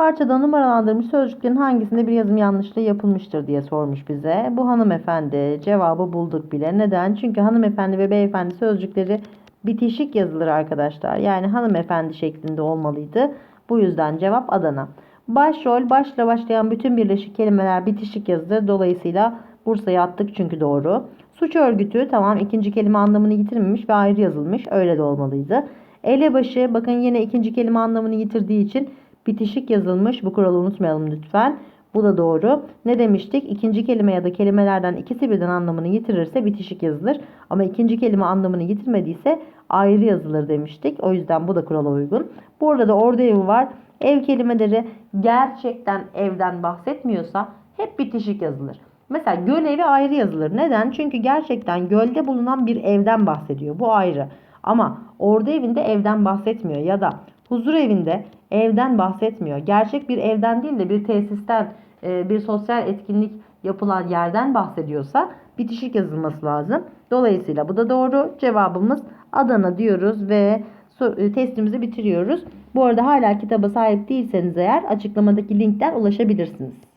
Parçada numaralandırılmış sözcüklerin hangisinde bir yazım yanlışlığı yapılmıştır diye sormuş bize. Bu hanımefendi cevabı bulduk bile. Neden? Çünkü hanımefendi ve beyefendi sözcükleri bitişik yazılır arkadaşlar. Yani hanımefendi şeklinde olmalıydı. Bu yüzden cevap Adana. Başrol başla başlayan bütün birleşik kelimeler bitişik yazılır. Dolayısıyla Bursa'ya attık çünkü doğru. Suç örgütü tamam ikinci kelime anlamını yitirmemiş ve ayrı yazılmış. Öyle de olmalıydı. Elebaşı bakın yine ikinci kelime anlamını yitirdiği için bitişik yazılmış. Bu kuralı unutmayalım lütfen. Bu da doğru. Ne demiştik? İkinci kelime ya da kelimelerden ikisi birden anlamını yitirirse bitişik yazılır. Ama ikinci kelime anlamını yitirmediyse ayrı yazılır demiştik. O yüzden bu da kurala uygun. Bu arada da orada evi var. Ev kelimeleri gerçekten evden bahsetmiyorsa hep bitişik yazılır. Mesela göl evi ayrı yazılır. Neden? Çünkü gerçekten gölde bulunan bir evden bahsediyor. Bu ayrı. Ama orada evinde evden bahsetmiyor ya da huzur evinde evden bahsetmiyor. Gerçek bir evden değil de bir tesisten, e, bir sosyal etkinlik yapılan yerden bahsediyorsa bitişik yazılması lazım. Dolayısıyla bu da doğru. Cevabımız Adana diyoruz ve e, testimizi bitiriyoruz. Bu arada hala kitaba sahip değilseniz eğer açıklamadaki linkten ulaşabilirsiniz.